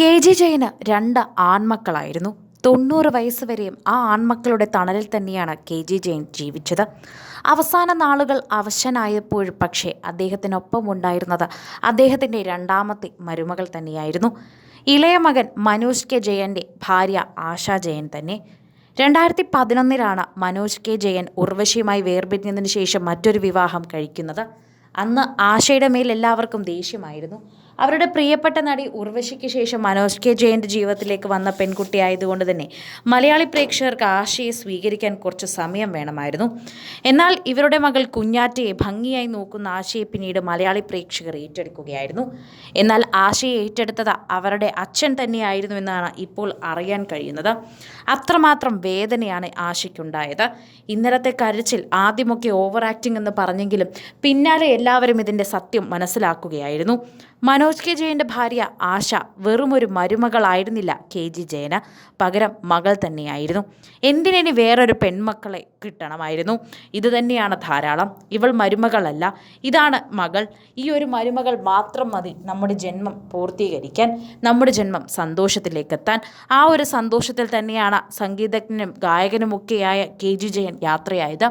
G ജയന് രണ്ട് ആൺമക്കളായിരുന്നു. തൊണ്ണൂറ് വയസ്സ് വരെയും ആ ആൺമക്കളുടെ തണലിൽ തന്നെയാണ് കെ ജി ജയൻ ജീവിച്ചത്. അവസാന നാളുകൾ അവശനായപ്പോൾ പക്ഷേ അദ്ദേഹത്തിനൊപ്പം ഉണ്ടായിരുന്നത് അദ്ദേഹത്തിന്റെ രണ്ടാമത്തെ മരുമകൾ തന്നെയായിരുന്നു. ഇളയ മകൻ മനോജ് കെ ജയന്റെ ഭാര്യ ആശാ ജയൻ തന്നെ. രണ്ടായിരത്തി പതിനൊന്നിലാണ് മനോജ് കെ ജയൻ ഉർവശിയുമായി വേർപിരിഞ്ഞതിന് ശേഷം മറ്റൊരു വിവാഹം കഴിക്കുന്നത്. അന്ന് ആശയുടെ മേൽ എല്ലാവർക്കും ദേഷ്യമായിരുന്നു. അവരുടെ പ്രിയപ്പെട്ട നടി ഉർവശിക്ക് ശേഷം മനോജ് കെ ജയന്റെ ജീവിതത്തിലേക്ക് വന്ന പെൺകുട്ടിയായതുകൊണ്ട് തന്നെ മലയാളി പ്രേക്ഷകർക്ക് ആശയെ സ്വീകരിക്കാൻ കുറച്ച് സമയം വേണമായിരുന്നു. എന്നാൽ ഇവരുടെ മകൾ കുഞ്ഞാറ്റയെ ഭംഗിയായി നോക്കുന്ന ആശയെ പിന്നീട് മലയാളി പ്രേക്ഷകർ ഏറ്റെടുക്കുകയായിരുന്നു. എന്നാൽ ആശയെ ഏറ്റെടുത്തത് അവരുടെ അച്ഛൻ തന്നെയായിരുന്നു എന്നാണ് ഇപ്പോൾ അറിയാൻ കഴിയുന്നത്. അത്രമാത്രം വേദനയാണ് ആശയ്ക്കുണ്ടായത്. ഇന്നലത്തെ കരച്ചിൽ ആദ്യമൊക്കെ ഓവർ ആക്ടിംഗ് എന്ന് പറഞ്ഞെങ്കിലും പിന്നാലെ എല്ലാവരും ഇതിന്റെ സത്യം മനസ്സിലാക്കുകയായിരുന്നു. മനോജ് കെ ജയന്റെ ഭാര്യ ആശ വെറുമൊരു മരുമകളായിരുന്നില്ല കെ ജി ജയന്. പകരം മകൾ തന്നെയായിരുന്നു. എന്തിനി വേറൊരു പെൺമക്കളെ കിട്ടണമായിരുന്നു? ഇത് തന്നെയാണ് ധാരാളം. ഇവൾ മരുമകളല്ല. ഇതാണ് മകൾ. ഈ ഒരു മരുമകൾ മാത്രം മതി നമ്മുടെ ജന്മം പൂർത്തീകരിക്കാൻ നമ്മുടെ ജന്മം സന്തോഷത്തിലേക്കെത്താൻ. ആ ഒരു സന്തോഷത്തിൽ തന്നെയാണ് സംഗീതജ്ഞനും ഗായകനുമൊക്കെയായ കെ ജി ജയൻ യാത്രയായത്.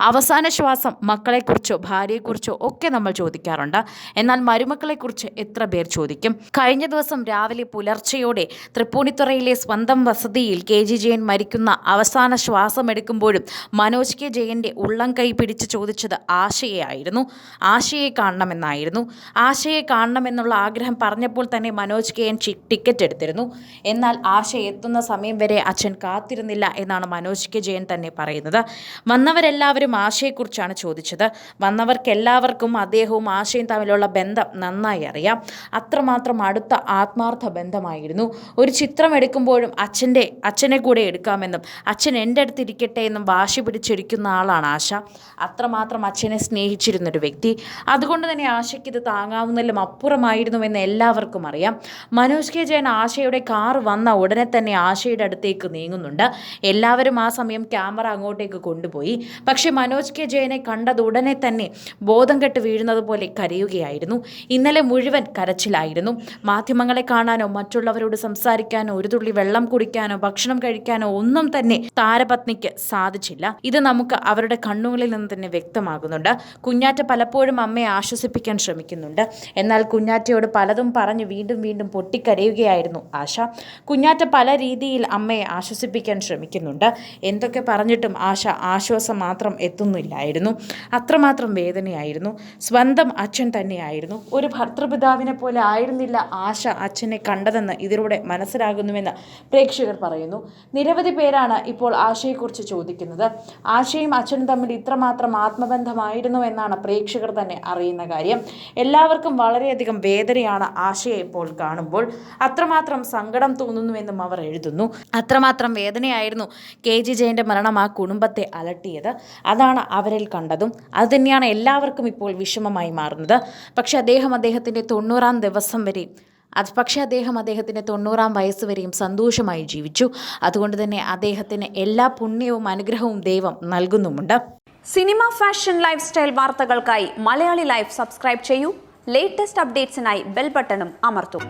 അവസാന ശ്വാസം മക്കളെക്കുറിച്ചോ ഭാര്യയെക്കുറിച്ചോ ഒക്കെ നമ്മൾ ചോദിക്കാറുണ്ട്. എന്നാൽ മരുമക്കളെക്കുറിച്ച് എത്ര പേർ ചോദിക്കും. കഴിഞ്ഞ ദിവസം രാവിലെ പുലർച്ചയോടെ തൃപ്പൂണിത്തുറയിലെ സ്വന്തം വസതിയിൽ കെ ജി ജയൻ മരിക്കുന്ന അവസാന ശ്വാസമെടുക്കുമ്പോഴും മനോജ് കെ ജയന്റെ ഉള്ളം കൈ പിടിച്ച് ചോദിച്ചത് ആശയായിരുന്നു ആശയെ കാണണമെന്നായിരുന്നു. ആശയെ കാണണമെന്നുള്ള ആഗ്രഹം പറഞ്ഞപ്പോൾ തന്നെ മനോജ് കെ എൻ ടിക്കറ്റ് എടുത്തിരുന്നു. എന്നാൽ ആശ എത്തുന്ന സമയം വരെ അച്ഛൻ കാത്തിരുന്നില്ല എന്നാണ് മനോജ് കെ ജയൻ തന്നെ പറയുന്നത്. വന്നവരെല്ലാവരും ആശയെക്കുറിച്ചാണ് ചോദിച്ചത്. വന്നവർക്കെല്ലാവർക്കും അദ്ദേഹവും ആശയും തമ്മിലുള്ള ബന്ധം നന്നായി അറിയാം. അത്രമാത്രം അടുത്ത ആത്മാർത്ഥ ബന്ധമായിരുന്നു. ഒരു ചിത്രം എടുക്കുമ്പോഴും അച്ഛന്റെ അച്ഛനെ കൂടെ എടുക്കാമെന്നും അച്ഛൻ എന്റെ അടുത്ത് ഇരിക്കട്ടെ എന്നും വാശി പിടിച്ചിരിക്കുന്ന ആളാണ് ആശ. അത്രമാത്രം അച്ഛനെ സ്നേഹിച്ചിരുന്നൊരു വ്യക്തി. അതുകൊണ്ട് തന്നെ ആശയ്ക്ക് ഇത് താങ്ങാവുന്നതിലും അപ്പുറമായിരുന്നുവെന്ന് എല്ലാവർക്കും അറിയാം. മനോജ് കെ ജയൻ ആശയുടെ കാർ വന്ന ഉടനെ തന്നെ ആശയുടെ അടുത്തേക്ക് നീങ്ങുന്നുണ്ട്. എല്ലാവരും ആ സമയം ക്യാമറ അങ്ങോട്ടേക്ക് കൊണ്ടുപോയി. പക്ഷേ മനോജ് കെ ജയനെ കണ്ടത് ഉടനെ തന്നെ ബോധം കെട്ട് വീഴുന്നത് പോലെ കരയുകയായിരുന്നു. ഇന്നലെ മുഴുവൻ കരച്ചിലായിരുന്നു. മാധ്യമങ്ങളെ കാണാനോ മറ്റുള്ളവരോട് സംസാരിക്കാനോ ഒരു തുള്ളി വെള്ളം കുടിക്കാനോ ഭക്ഷണം കഴിക്കാനോ ഒന്നും തന്നെ താരപത്നിക്ക് സാധിച്ചില്ല. ഇത് നമുക്ക് അവരുടെ കണ്ണുകളിൽ നിന്ന് തന്നെ വ്യക്തമാകുന്നുണ്ട്. കുഞ്ഞാറ്റ പലപ്പോഴും അമ്മയെ ആശ്വസിപ്പിക്കാൻ ശ്രമിക്കുന്നുണ്ട്. എന്നാൽ കുഞ്ഞാറ്റയോട് പലതും പറഞ്ഞ് വീണ്ടും വീണ്ടും പൊട്ടിക്കരയുകയായിരുന്നു ആശ. കുഞ്ഞാറ്റ പല രീതിയിൽ അമ്മയെ ആശ്വസിപ്പിക്കാൻ ശ്രമിക്കുന്നുണ്ട്. എന്തൊക്കെ പറഞ്ഞിട്ടും ആശ ആശ്വാസം മാത്രം എത്തുന്നില്ലായിരുന്നു. അത്രമാത്രം വേദനയായിരുന്നു. സ്വന്തം അച്ഛൻ തന്നെയായിരുന്നു. ഒരു ഭർത്തൃപിതാവിനെ പോലെ ആയിരുന്നില്ല ആശ അച്ഛനെ കണ്ടതെന്ന് ഇതിലൂടെ മനസ്സിലാകുന്നുവെന്ന് പ്രേക്ഷകർ പറയുന്നു. നിരവധി പേരാണ് ഇപ്പോൾ ആശയെക്കുറിച്ച് ചോദിക്കുന്നത്. ആശയും അച്ഛനും തമ്മിൽ ഇത്രമാത്രം ആത്മബന്ധമായിരുന്നു എന്നാണ് പ്രേക്ഷകർ തന്നെ അറിയുന്ന കാര്യം. എല്ലാവർക്കും വളരെയധികം വേദനയാണ് ആശയെ ഇപ്പോൾ കാണുമ്പോൾ. അത്രമാത്രം സങ്കടം തോന്നുന്നുവെന്നും അവർ എഴുതുന്നു. അത്രമാത്രം വേദനയായിരുന്നു കെ. ജി. ജയന്റെ മരണം ആ കുടുംബത്തെ അലട്ടിയത്. അതാണ് അവരിൽ കണ്ടതും. അതുതന്നെയാണ് എല്ലാവർക്കും ഇപ്പോൾ വിഷമമായി മാറുന്നത്. പക്ഷേ അദ്ദേഹം അദ്ദേഹത്തിന്റെ തൊണ്ണൂറാം ദിവസം വരെ. അത് പക്ഷേ അദ്ദേഹം അദ്ദേഹത്തിന്റെ തൊണ്ണൂറാം വയസ്സ് വരെയും സന്തോഷമായി ജീവിച്ചു. അതുകൊണ്ട് തന്നെ അദ്ദേഹത്തിന് എല്ലാ പുണ്യവും അനുഗ്രഹവും ദൈവം നൽകുന്നുമുണ്ട്. സിനിമ ഫാഷൻ ലൈഫ് സ്റ്റൈൽ വാർത്തകൾക്കായി മലയാളി ലൈഫ് സബ്സ്ക്രൈബ് ചെയ്യൂ. ലേറ്റസ്റ്റ് അപ്ഡേറ്റ്സിനായി ബെൽ ബട്ടണും അമർത്തും.